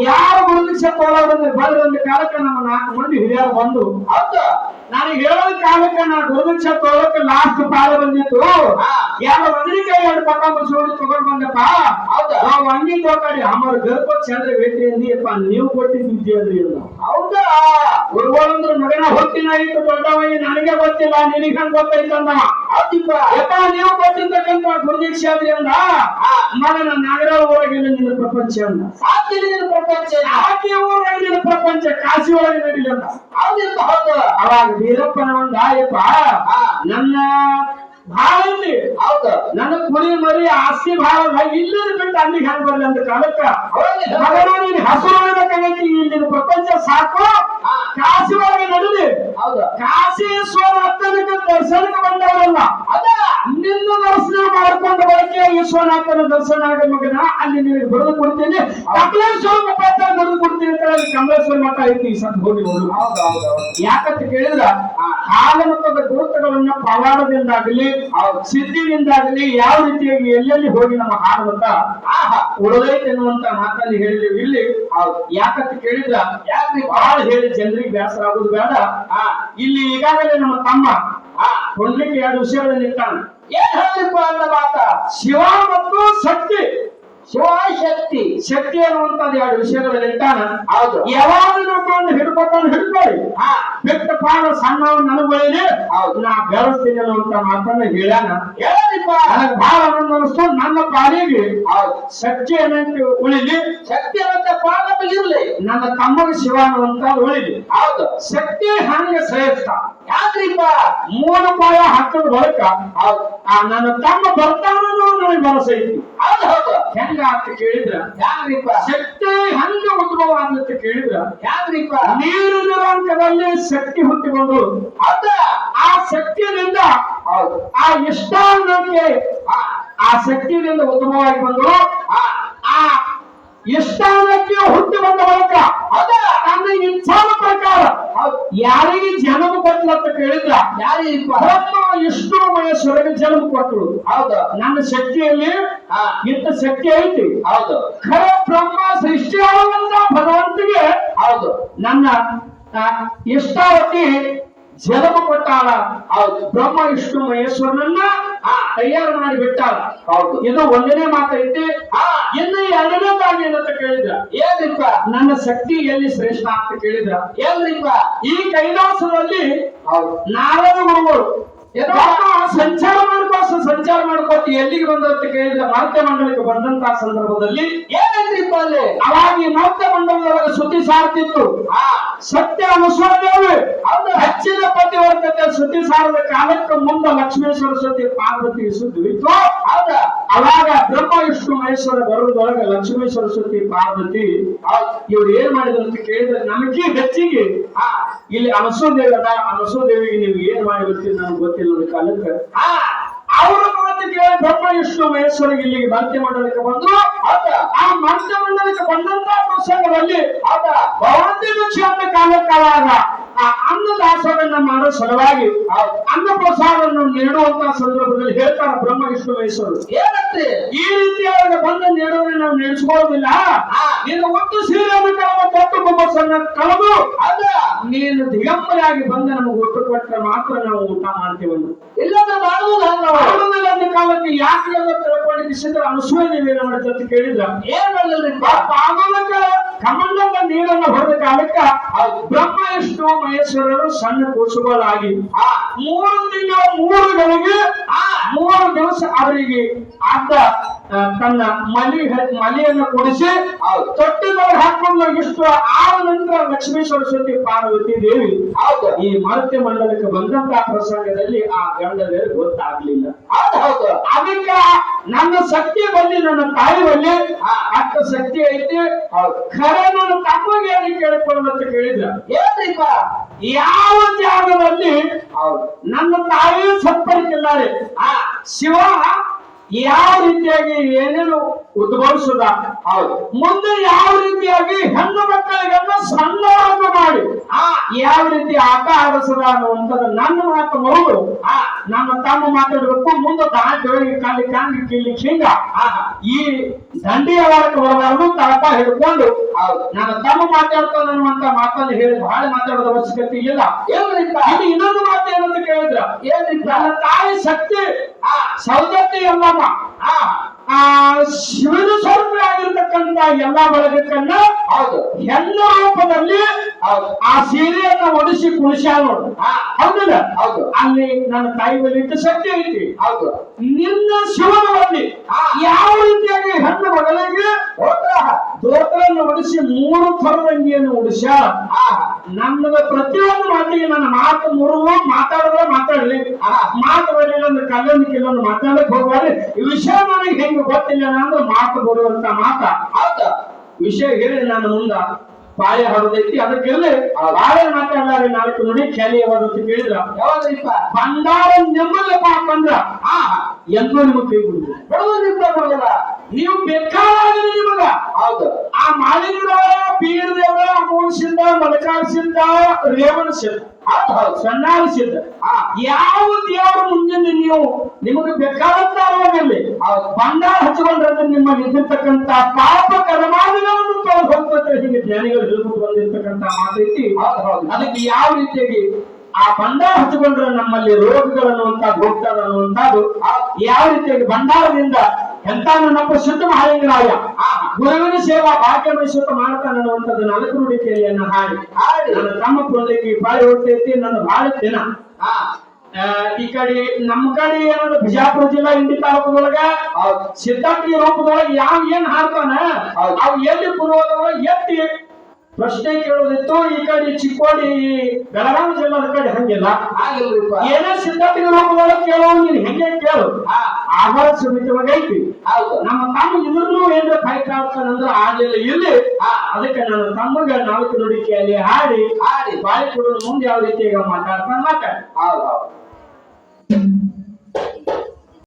ಯಾರು ಗುರುದೀಕ್ಷೆ ಬಂದ್ರೆ ಒಂದು ಕಾಲಕ್ಕೆ ನಮ್ಮ ನಾಲ್ಕು ಮಂದಿ ಹಿರಿಯರು ಬಂದು ಹೌದು. ನನಗೆ ಹೇಳೋದ ಕಾಲಕ್ಕೆ ನಾನು ಗುರುದಕ್ಷ ತೋಳಕ್ಕೆ ಲಾಸ್ಟ್ ಪಾಲ ಬಂದಿತ್ತು. ಎರಡು ಬದಲಿಕಾಯಿ ಎರಡು ಪಕ್ಕ ಮುಚ್ಚೋಡಿ ತಗೊಂಡ್ ಬಂದಪ್ಪ. ನಾವು ಅಂಗಿ ತೋಕಾಡಿ ಅಮರ ಗರ್ಭ ಚಂದ್ರ ಭೇಟಿ ಅಂದಿಯಪ್ಪ ನೀವು ಕೊಟ್ಟಿದ್ದು ಅಂದ್ರೆ ಅಂದ್ರಿ ಅಂದ ಹೌದಾ? ಗುರುಗಳಂದ್ರ ಮಗನ ಹೊತ್ತಿನ ಇಟ್ಟು ದೊಡ್ಡವಯ್ಯ ನನಗೆ ಗೊತ್ತಿಲ್ಲ ನಿನಗೆ ಹಂಗ ಗೊತ್ತೈತೆ ಅಂದವ ಯಪ್ಪ ನೀವು ಕೊಟ್ಟಿರ್ತಕ್ಕಂತ ಗುರುದೀಕ್ಷೆ ಆದ್ರಿ ಅಂದ? ಮಗನ ನಗರ ಊರಾಗಿಲ್ಲ ನಿನ್ನ ಪ್ರಪಂಚ ಅಂದ. ಸಾಧ್ಯ ನಿನ್ನ ಪ್ರಪಂಚ? ಆಕೆ ಊರಾಗಿ ನಿನ್ನ ಪ್ರಪಂಚ? ಕಾಶಿ ಒಳಗೆ ನಡೀಲಿ ಅಂದ. ಅವಾಗ ವೀರಪ್ಪನ ಒಂದು ಆಯಪ್ಪ ನನ್ನ ಭಾಳ ಹೌದು. ನನ್ನ ಕುರಿ ಮರಿ ಆಸ್ತಿ ಭಾಳ ಇಲ್ಲ ಇಲ್ಲಿಂದ ಬಿಟ್ಟು ಅಲ್ಲಿಗೆ ಹೆಂಗ್ ಬರ್ಲಿ ಅಂತ ಕಾಲಕ್ಕ? ಭಗವಾನ್. ಮಗನ ನೀನು ಇಲ್ಲಿ ನೋಡ್ಬೇಕಾಗೈತಿ ಇಲ್ಲಿನ ಪ್ರಪಂಚ ಸಾಕು. ಕಾಶಿ ಒಳಗೆ ನಡೀಲಿ. ಹೌದು. ಈಶ್ವರ ಹತ್ತನಕ್ಕೆ ದರ್ಶನಕ್ಕೆ ಬಂದವರಲ್ಲ. ಅದ. ನಿನ್ನ ದರ್ಶನ ಮಾಡ್ಕೊಂಡು ಬರಕ್ಕೆ ಈಶ್ವರನಾಥನ ದರ್ಶನ ಆಗ ಮಗನ. ಅಲ್ಲಿ ನಿನಗೆ ಬರೆದು ಕೊಡ್ತೀನಿ. ಕಮಲೇಶ್ವರ ಅಂತ ಬರೆದು ಕೊಡ್ತೀನಿ ಅಂತ ಹೇಳಿ ಕಮಲೇಶ್ವರ ಮಠ ಐತಿ ಹೌದು ಯಾಕಂತ ಕೇಳಿದ್ರ? ಕಾಲಮತದ ಗುರುತುಗಳನ್ನ ಪವಾಡದಿಂದಾಗಲಿ ಸಿದ್ಧಿಯಿಂದಾಗಲಿ ಯಾವ ರೀತಿಯಾಗಿ ಎಲ್ಲೆಲ್ಲಿ ಹೋಗಿ ನಮ್ಮ ಹಾಡುವಂತ ಆಹಾ, ಉಳದೈತೆ ಎನ್ನುವಂತ ಮಾತಲ್ಲಿ ಹೇಳಿದ್ರು ಇಲ್ಲಿ ಯಾಕಂತ ಕೇಳಿದ್ರ, ಯಾಕೆ ಬಹಳ ಹೇಳಿ ಜನರಿಗೆ ಬೇಸರ ಆಗುದು ಬೇಡ. ಆ, ಇಲ್ಲಿ ಈಗಾಗಲೇ ನಮ್ಮ ತಮ್ಮ, ಆ ಕೊಡ್ಲಿಕ್ಕೆ ಎರಡು ವಿಷಯಗಳಲ್ಲಿ ಇರ್ತಾನೆ ಏನ್ ಹೇಳಿಪ್ಪ ಅಂತ ಮಾತ? ಶಿವ ಮತ್ತು ಶಕ್ತಿ. ಶಿವಶಕ್ತಿ ಶಕ್ತಿ ಅನ್ನುವಂತದ್ದು ಎರಡು ವಿಷಯಗಳಲ್ಲಿ ಇರ್ತಾನ ಹೌದು. ಯಾವಾಗ ಒಂದು ಹಿಡ್ಕೊತಾನೆ ಹಿಡ್ಕೊಳ್ಳಿ ಹಾ. ಬಿಟ್ಟ ಪಾಡ ನನಗೆ ನನಗೊಳಿಲಿ ಹೌದು. ನಾ ಬೆಳೆಸ್ತೀನಿ ಅನ್ನುವಂತ ಮಾತನ್ನ ಹೇಳ್ಯಾನ ಹೇಳಿಪ್ಪ ನನಗೆ ಬಹಳ ಆನಂದ ಅನಿಸ್ತು ನನ್ನ ಪಾಲಿಗೆ ಹೌದು. ಶಕ್ತಿ ಏನಂತ ಉಳಿಲಿ. ಶಕ್ತಿ ಅನ್ನಂತ ಪಾದ ಇರಲಿ. ನನ್ನ ತಮ್ಮನ ಶಿವ ಅನ್ನುವಂತ ಉಳಿಲಿ. ಹೌದು. ಶಕ್ತಿ ಹಂಗೆ ಶ್ರೇಷ್ಠ. ಯಾಕ್ರಿಪ್ಪ ಮೂರು ಪಾಯ ಹಾಕದ ಬಳಿಕ ನನ್ನ ತಮ್ಮ ಬರ್ತಾನೋ ನನಗೆ ಭರವಸೆ ಐತಿ ಹೌದು ಹೌದು. ಹೆಂಗ ಅಂತ ಕೇಳಿದ್ರ? ಯಾಕ್ರಿಪ್ಪ ಶಕ್ತಿ ಹಂಗ ಉದ್ಭವ ಅಂತ ಕೇಳಿದ್ರ? ಯಾಕ್ರಿಪ್ಪ ನೀರು ನಿರಾಂಕದಲ್ಲಿ ಶಕ್ತಿ ಹುಟ್ಟಿಕೊಂಡು ಅದ ಆ ಶಕ್ತಿಯಿಂದ ಹೌದು. ಆ ಇಷ್ಟಾಂಗಕ್ಕೆ ಆ ಶಕ್ತಿಯಿಂದ ಉತ್ತಮವಾಗಿ ಬಂದು ಆ ಆ ಇಷ್ಟಾನಕ್ಕೆ ಹುಟ್ಟಿ ಬಂದ ಬಳಿಕ ಅದ ತನ್ನ ಇಚ್ಛಾನ ಪ್ರಕಾರ ಯಾರಿಗೆ ಜನ್ಮ ಕೊಟ್ಟಳು ಅಂತ ಕೇಳಿದ್ರ? ಯಾರಿಪ್ಪ ಇಷ್ಟು ಮನೆ ಮಹೇಶ್ವರಿಗೆ ಜನ್ಮ ಕೊಟ್ಟಳು. ಹೌದು. ನನ್ನ ಶಕ್ತಿಯಲ್ಲಿ ಇಂತ ಶಕ್ತಿ ಐತಿ. ಹೌದು. ಖರ ಬ್ರಹ್ಮ ಸೃಷ್ಟಿಯಾಗುವಂತ ಭಗವಂತಿಗೆ ಹೌದು. ನನ್ನ ಆ, ಜನ್ಮ ಕೊಟ್ಟಾಳ. ಬ್ರಹ್ಮ ವಿಷ್ಣು ಮಹೇಶ್ವರನನ್ನ ಆ, ತಯಾರು ಮಾಡಿ ಬಿಟ್ಟಾಳ. ಹೌದು. ಇದು ಒಂದನೇ ಮಾತೈತಿ ಹಾ. ಎರಡನೇ ಎರಡನೇದಾಗಿ ಏನಂತ ಕೇಳಿದ್ರ? ಏನಿಪ್ಪ? ನನ್ನ ಶಕ್ತಿ ಎಲ್ಲಿ ಶ್ರೇಷ್ಠ ಅಂತ ಕೇಳಿದ್ರ? ಏನಿಪ್ಪ ಈ ಕೈಲಾಸದಲ್ಲಿ ನಾರದ ಗುರುಗಳು? ಸಂಚಾರ ಮಾಡ್ಕೋತ ಎಲ್ಲಿಗೆ ಬಂದಂತ ಕೇಳಿದ್ರೆ ಮರ್ತ್ಯ ಮಂಡಲಕ್ಕೆ ಬಂದಂತ ಸಂದರ್ಭದಲ್ಲಿ ಏನಂದ್ರಿಪ್ಪ ಅಲ್ಲಿ ಅವಾಗ ಈ ಮರ್ತ್ಯ ಮಂಡಲದೊಳಗೆ ಸುದ್ದಿ ಸಾರ್ತಿತ್ತು. ಹಾ. ಸತ್ಯ ಅನುಸರಣೆ. ಹೆಚ್ಚಿನ ಪತಿವರ್ತತೆ ಸುದ್ದಿ ಸಾರದ ಕಾಲಕ್ಕೆ ಮುಂದ ಲಕ್ಷ್ಮೀ ಸರಸ್ವತಿ ಪಾರ್ವತಿ ಸುದ್ದಿ ಇತ್ತು. ಅವಾಗ ಬ್ರಹ್ಮ ವಿಷ್ಣು ಮಹೇಶ್ವರ ಬರೋದೊಳಗೆ ಲಕ್ಷ್ಮೀ ಸರಸ್ವತಿ ಪಾರ್ವತಿ ಇವ್ರು ಏನ್ ಮಾಡಿದ್ರು ಅಂತ ಕೇಳಿದ್ರೆ ನಮಗೆ ಹೆಚ್ಚಿಗೆ. ಆ ಇಲ್ಲಿ ಅನಸೋದೇವಿ ಅದ ಅನಸೋದೇವಿಗೆ ನೀವು ಏನ್ ಮಾಡಿ ಗೊತ್ತಿಲ್ಲ ನನಗೆ ಗೊತ್ತಿಲ್ಲ ಅನ್ನೋ ಕಾಲಕ್ಕೆ ಅವರ ಮಾತು ಕೇಳಿ ಬ್ರಹ್ಮ ವಿಷ್ಣು ಮಹೇಶ್ವರಿಗೆ ಇಲ್ಲಿಗೆ ಮರ್ತ್ಯ ಮಂಡಲಕ್ಕೆ ಬಂದ್ರು. ಆತ. ಆ ಮರ್ತ್ಯ ಮಂಡಲಕ್ಕೆ ಬಂದಂತ ಪ್ರಸಂಗದಲ್ಲಿ ಭಾವತೆ ಅಂತ ಕಾಲ ಕಾಲಕ್ಕಾವಾಗ ಆ ಅನ್ನದಾಸವನ್ನ ಮಾಡೋ ಸಲುವಾಗಿ ಆ ಅನ್ನ ಪ್ರಸಾದವನ್ನು ನೀಡುವಂತ ಸಂದರ್ಭದಲ್ಲಿ ಹೇಳ್ತಾರ ಬ್ರಹ್ಮ ವಿಷ್ಣು ಮಹೇಶ್ವರರು ಏನಂತೆ? ಈ ರೀತಿಯಾದ ಬಂದ ನೀಡೋದ್ರೆ ನಾವು ನೆನೆಸ್ಕೊಳ್ಳೋದಿಲ್ಲ. ನೀನು ಒಟ್ಟು ಸೀರೆಯನ್ನು ಕಳೆದ ಕೊಟ್ಟು ಸಣ್ಣ ಕಳೆದು ಅದ ನೀನು ದಿಗಂಬರಾಗಿ ಬಂದ ನಮಗೆ ಒಟ್ಟು ಕೊಟ್ಟರೆ ಮಾತ್ರ ನಾವು ಊಟ ಮಾಡ್ತೇವೆ. ಇಲ್ಲದ ಮಾಡುವುದಲ್ಲ ಕಾಲಕ್ಕೆ ಯಾಕೆ ಎಲ್ಲ ತಿಳ್ಕೊಂಡಿಸಿದ್ರೆ ಅನಸೂಯ ನೀವೇನು ಮಾಡಿದ್ರು ಅಂತ ಕೇಳಿದ್ರ? ಏನ್ ಮಾಡಲ್ರಿಪ್ಪ ಪಾದಲಕ್ಕ ಕಮಂಡದ ನೀರನ್ನು ಹೊಡೆದ ಕಾಲಕ್ಕ. ಬ್ರಹ್ಮ ವಿಷ್ಣು ಮಹೇಶ್ವರರು ಸಣ್ಣ ಕೋಶಗಳಾಗಿ ಆ ಮೂರು ದಿನ ಮೂರು ಗಳಿಗೆ ಆ ಮೂರು ದಿವಸ ಅವರಿಗೆ ಅರ್ಧ ಆ, ತನ್ನ ಮಲಿ ಮಲಿಯನ್ನು ಕೊಡಿಸಿ ಹೌದು. ತೊಟ್ಟಿನೊಳಗೆ ಹಾಕೊಂಡು ಇಷ್ಟು ಆ ನಂತರ ಲಕ್ಷ್ಮೀ ಸರಸ್ವತಿ ಪಾರ್ವತಿ ದೇವಿ ಹೌದು. ಈ ಮರ್ತ್ಯ ಮಂಡಲಕ್ಕೆ ಬಂದಂತ ಪ್ರಸಂಗದಲ್ಲಿ ಆ ಗಂಡದೇ ಗೊತ್ತಾಗ್ಲಿಲ್ಲ. ಅದಕ್ಕ ನನ್ನ ಶಕ್ತಿ ಬಲ್ಲಿ ನನ್ನ ತಾಯಿ ಬಲ್ಲಿ ಅಕ್ಕ ಶಕ್ತಿ ಐತಿ. ಹೌದು. ಖರೆ ನನ್ನ ತಪ್ಪಗೆ ಕೇಳಿಕೊಳ್ಳುವಂತ ಕೇಳಿದ್ರ? ಏನ್ರಿಪ್ಪ? ಯಾವ ಜಾಗದಲ್ಲಿ ಹೌದು. ನನ್ನ ತಾಯಿ ಸತ್ತರಿಕಿದ್ದಾರೆ. ಆ ಶಿವ ಯಾವ ರೀತಿಯಾಗಿ ಏನೇನು ಉದ್ಭವಿಸುದ ಹೌದು. ಮುಂದೆ ಯಾವ ರೀತಿಯಾಗಿ ಹೆಣ್ಣು ಮಕ್ಕಳಿಗೆಲ್ಲ ಸಣ್ಣವನ್ನು ಮಾಡಿ ಆ ಯಾವ ರೀತಿ ಆಟ ಆಡಿಸದ ಅನ್ನುವಂಥದ್ದು ನನ್ನ ಮಾತು ಮೌದು ಆ ನಮ್ಮ ತಮ್ಮ ಮಾತಾಡಬೇಕು ಮುಂದೆ ದಾಟಿ ಕಾಲಿ ಕಾಲಿ ಕೀಳಿ ಹಿಂಗ ಆ ಈ ದಂಡಿಯ ಒಳಗೆ ಹೋದವರು ತಳಪ ಹಿಡ್ಕೊಂಡು ಹೌದು. ನನ್ನ ತಮ್ಮ ಮಾತಾಡ್ತಾನೆ ಅನ್ನುವಂತ ಮಾತನ್ನು ಹೇಳಿ ಬಹಳ ಮಾತಾಡೋದ ಅವಶ್ಯಕತೆ ಇಲ್ಲ. ಏನ್ರಿಪ್ಪ ಇದು ಇನ್ನೊಂದು ಮಾತು ಏನಂತ ಕೇಳಿದ್ರ? ಏನ್ರಿಪ್ಪ ನನ್ನ ತಾಯಿ ಶಕ್ತಿ ಆ ಸೌದತ್ತಿ ಎಲ್ಲಮ್ಮ ಹಾ ಆ ಶಿವನ ಸ್ವರೂಪ ಆಗಿರ್ತಕ್ಕಂತ ಎಲ್ಲಾ ಬಳಗಕ್ಕನ್ನ ಹೌದು. ಹೆಣ್ಣು ರೂಪದಲ್ಲಿ ಹೌದು. ಆ ಸೀರೆಯನ್ನ ಒಡಿಸಿ ಕುಳಿಸ ನೋಡು. ಹೌದಲ್ಲ? ಹೌದು. ಅಲ್ಲಿ ನನ್ನ ತಾಯಿ ಬಳಿ ಇಟ್ಟು ಶಕ್ತಿ ಐತಿ. ಹೌದು. ನಿನ್ನ ಶಿವನ ಬಳಿ ಯಾವ ರೀತಿಯಾಗಿ ಹೆಣ್ಣು ಮಗಳಿಗೆ ದೋತ್ರವನ್ನು ಒಡಿಸಿ ಮೂರು ಥರದಂಗಿಯನ್ನು ಉಡಿಸ್ಯಾಳ ನನ್ನ ಪ್ರತಿಯೊಂದು ಮಾತಿಗೆ ನನ್ನ ಮಾತು ಮೂರು ಮಾತಾಡಿದ್ರೆ ಮಾತಾಡಲಿ. ಮಾತು ಬರಲಿಲ್ಲ ಅಂದ್ರೆ ಕಲ್ಲೊಂದು ಕೆಲವೊಂದು ಮಾತಾಡಕ್ ಹೋಗ್ಬಾರ್ದು. ಈ ವಿಷಯ ನನಗೆ ಹೆಂಗೆ ಗೊತ್ತಿಲ್ಲ ಅಂದ್ರೆ ಮಾತು ಬರುವಂತ ಮಾತ. ಆತ ವಿಷಯ ಹೇಳಿ ನನ್ನ ಮುಂದ. ಪಾಯ ಹೊರದೈತಿ ಅದಕ್ಕೆ ಬಾಳೆ ಮಾತಾಡಲಾರೆ ನಾಲ್ಕು ನುಡಿ ಅಂತ ಕೇಳಿದ್ರ. ಯಾವಾಗ್ರಿಪ್ಪ ಬಂಗಾರ ನೆಮ್ಮಲ್ಲಪ್ಪ ಬಂದ್ರ ಆ ಎಂದೂ ನಿಮಗೆ ಕೈ ಬಿಡುದು ಬಡವರಿಪ್ಪ ಬಡವರ ನೀವು ಬೇಕಾದ್ರೆ ನಿಮಗ. ಹೌದು. ಆ ಮಾಲಿನ ಪೀರದೇವರ ಅಮೋಷಿಂದ ರೇವನ ರೇವಣ ಸಿದ್ಧ. ಹೌದು ಸಿದ್ಧ. ಯಾವ ದೇವರ ಮುಂದೆ ನೀವು ನಿಮಗೆ ಬೇಕಾದಂತ ಆ ಬಂಗಾರ ಹಚ್ಕೊಂಡ್ರೆ ನಿಮ್ಮ ನಿಂತಿರ್ತಕ್ಕಂತ ಪಾಪ ಕರ್ಮಾದಿಗಳನ್ನು ತೊಳೆದು ಹೋಗ್ತದೆ. ಹೀಗೆ ಜ್ಞಾನಿಗಳು ಹೇಳ್ಬಿಟ್ಟು ಬಂದಿರ್ತಕ್ಕಂತ ಮಾತೈತಿ ಅದಕ್ಕೆ ಯಾವ ರೀತಿಯಾಗಿ ಆ ಭಂಡಾರ ಹಚ್ಚಿಕೊಂಡ್ರೆ ನಮ್ಮಲ್ಲಿ ರೋಗಗಳನ್ನುವಂತ ಹೋಗ್ತದೆ ಅನ್ನುವಂಥದ್ದು ಯಾವ ರೀತಿಯಾಗಿ ಭಂಡಾರದಿಂದ ಎಂತ ನಮ್ಮ ಶುದ್ಧ ಮಹಾಲಿಂಗರಾಯ. ಆ ಗುರುವಿನ ಸೇವಾ ಭಾಗ್ಯ ಮೈಸೂರು ಮಾಡ್ತಾನೆ ಅನ್ನುವಂಥದ್ದು ನಾಲ್ಕು ನುಡಿ ಕೇಳಿಯನ್ನ ಹಾಡಿ. ಹಾಡಿ. ನನ್ನ ತಮ್ಮ ಪುಣ್ಯಕ್ಕೆ ಬಾಳಿ ಹೋಗ್ತೈತಿ ನನ್ನ ಬಾಳ ದಿನ. ಆ, ಈ ಕಡೆ ನಮ್ಮ ಕಡೆ ಏನಂದ್ರೆ ಬಿಜಾಪುರ ಜಿಲ್ಲಾ ಇಂಡಿ ತಾಲೂಕದೊಳಗ ಸಿದ್ಧಾಂತಿ ರೂಪದೊಳಗೆ ಯಾವ ಏನ್ ಹಾಡ್ತಾನ ಅವ್ ಎಲ್ಲಿ ಪೂರ್ವದೊಳಗೆ ಎತ್ತಿ ಪ್ರಶ್ನೆ ಕೇಳೋದಿತ್ತು ಈ ಕಡೆ ಚಿಕ್ಕೋಡಿ ಬೆಳಗಾವಿ ಜಿಲ್ಲಾದ ಕಡೆ ಹಂಗಿಲ್ಲ. ಏನೇ ರೂಪದೊಳಗೆ ಕೇಳೋ ನೀನ್ ಹೆಂಗೆ ಕೇಳು. ಆಹಾರ ಸಮಿತಿ ಐತಿ ಹೌದು. ನಮ್ಮ ತಮ್ಮ ಇವ್ರನ್ನೂ ಏನ್ರ ಫೈಟ್ ಆಡ್ತಾನಂದ್ರ ಆಗ್ಲಿಲ್ಲ. ಇಲ್ಲಿ ಅದಕ್ಕೆ ನನ್ನ ತಮ್ಮಗ ನಾಲ್ಕು ನುಡಿಕೆಯಲ್ಲಿ ಹಾಡಿ ಹಾಡಿ, ಬಾಯಿ ಕೊಡೋದು ಮುಂದೆ ಯಾವ ರೀತಿಯಾಗ ಮಾತಾಡ್ತಾನೆ ಮಾತಾಡಿ ಹೌದು ಹೌದು.